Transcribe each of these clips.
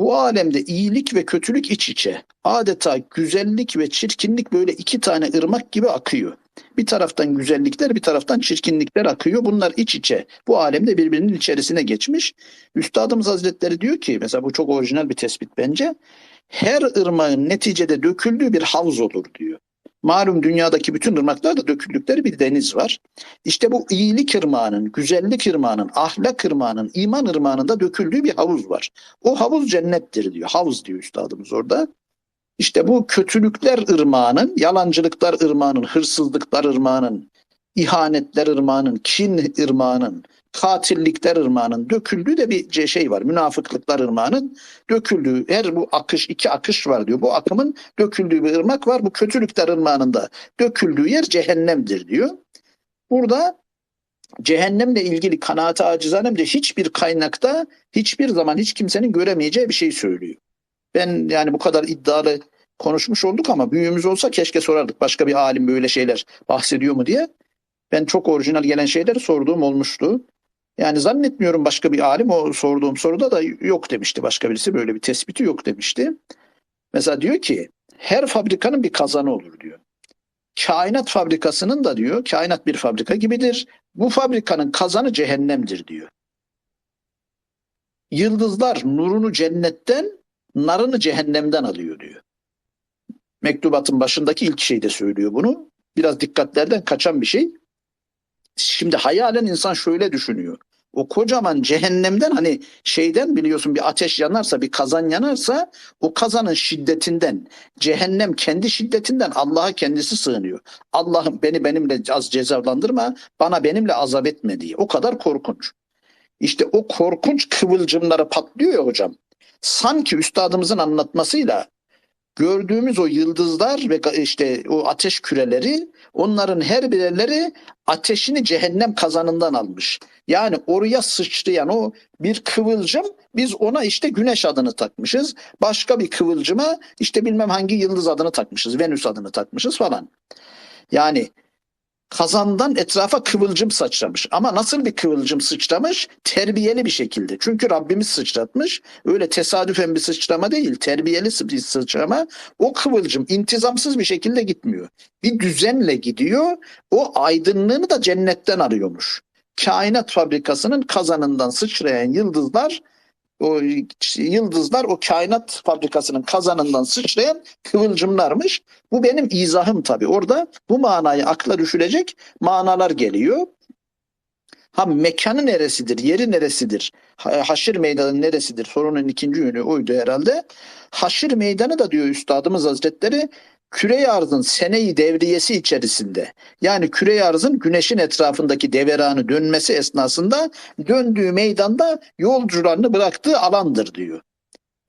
Bu alemde iyilik ve kötülük iç içe. Adeta güzellik ve çirkinlik böyle iki tane ırmak gibi akıyor. Bir taraftan güzellikler bir taraftan çirkinlikler akıyor. Bunlar iç içe. Bu alemde birbirinin içerisine geçmiş. Üstadımız Hazretleri diyor ki mesela bu çok orijinal bir tespit bence. Her ırmağın neticede döküldüğü bir havuz olur diyor. Malum dünyadaki bütün ırmaklarda döküldükleri bir deniz var. İşte bu iyilik ırmağının, güzellik ırmağının, ahlak ırmağının, iman ırmağının döküldüğü bir havuz var. O havuz cennettir diyor. Havuz diyor üstadımız orada. İşte bu kötülükler ırmağının, yalancılıklar ırmağının, hırsızlıklar ırmağının, ihanetler ırmağının, kin ırmağının, katillikler ırmağının döküldüğü de bir şey var. Münafıklıklar ırmağının döküldüğü her bu akış iki akış var diyor. Bu akımın döküldüğü bir ırmak var. Bu kötülükler ırmağında döküldüğü yer cehennemdir diyor. Burada cehennemle ilgili kanaati acizanemce hiçbir kaynakta hiçbir zaman hiç kimsenin göremeyeceği bir şey söylüyor. Ben yani bu kadar iddialı konuşmuş olduk ama büyüğümüz olsa keşke sorardık başka bir alim böyle şeyler bahsediyor mu diye. Ben çok orijinal gelen şeyleri sorduğum olmuştu. Yani zannetmiyorum başka bir alim o sorduğum soruda da yok demişti. Başka birisi böyle bir tespiti yok demişti. Mesela diyor ki her fabrikanın bir kazanı olur diyor. Kainat fabrikasının da diyor kainat bir fabrika gibidir. Bu fabrikanın kazanı cehennemdir diyor. Yıldızlar nurunu cennetten, narını cehennemden alıyor diyor. Mektubatın başındaki ilk şeyde söylüyor bunu. Biraz dikkatlerden kaçan bir şey. Şimdi hayalen insan şöyle düşünüyor. O kocaman cehennemden hani şeyden biliyorsun bir ateş yanarsa bir kazan yanarsa o kazanın şiddetinden cehennem kendi şiddetinden Allah'a kendisi sığınıyor. Allah'ım beni benimle az cezalandırma bana benimle azap etme diye. O kadar korkunç. İşte o korkunç kıvılcımları patlıyor ya hocam. Sanki üstadımızın anlatmasıyla gördüğümüz o yıldızlar ve işte o ateş küreleri onların her birerleri ateşini cehennem kazanından almış. Yani oraya sıçrayan o bir kıvılcım biz ona işte güneş adını takmışız. Başka bir kıvılcıma işte bilmem hangi yıldız adını takmışız. Venüs adını takmışız falan. Yani kazandan etrafa kıvılcım sıçramış. Ama nasıl bir kıvılcım sıçramış? Terbiyeli bir şekilde. Çünkü Rabbimiz sıçratmış. Öyle tesadüfen bir sıçrama değil. Terbiyeli bir sıçrama. O kıvılcım intizamsız bir şekilde gitmiyor. Bir düzenle gidiyor. O aydınlığını da cennetten arıyormuş. Kainat fabrikasının kazanından sıçrayan yıldızlar o yıldızlar o kainat fabrikasının kazanından sıçrayan kıvılcımlarmış. Bu benim izahım tabii. Orada bu manayı akla düşürecek manalar geliyor. Ha mekanı neresidir, yeri neresidir, haşir meydanı neresidir sorunun ikinci yönü oydu herhalde. Haşir meydanı da diyor Üstadımız Hazretleri küre arzın seneyi devriyesi içerisinde yani küre arzın güneşin etrafındaki deveranı dönmesi esnasında döndüğü meydanda yolcularını bıraktığı alandır diyor.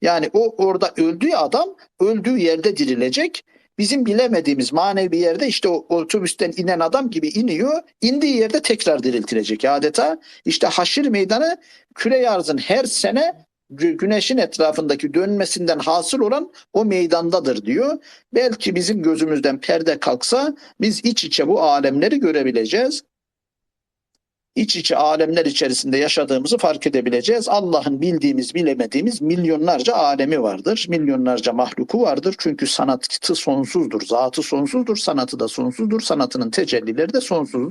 Yani o orada öldüğü adam öldüğü yerde dirilecek. Bizim bilemediğimiz manevi yerde işte o otobüsten inen adam gibi iniyor. indiği yerde tekrar diriltilecek adeta. İşte haşir meydanı küre arzın her sene güneşin etrafındaki dönmesinden hasıl olan o meydandadır diyor. Belki bizim gözümüzden perde kalksa biz iç içe bu alemleri görebileceğiz. İç içe alemler içerisinde yaşadığımızı fark edebileceğiz. Allah'ın bildiğimiz bilemediğimiz milyonlarca alemi vardır. Milyonlarca mahluku vardır. Çünkü sanatı sonsuzdur. Zatı sonsuzdur. Sanatı da sonsuzdur. Sanatının tecellileri de sonsuzdur.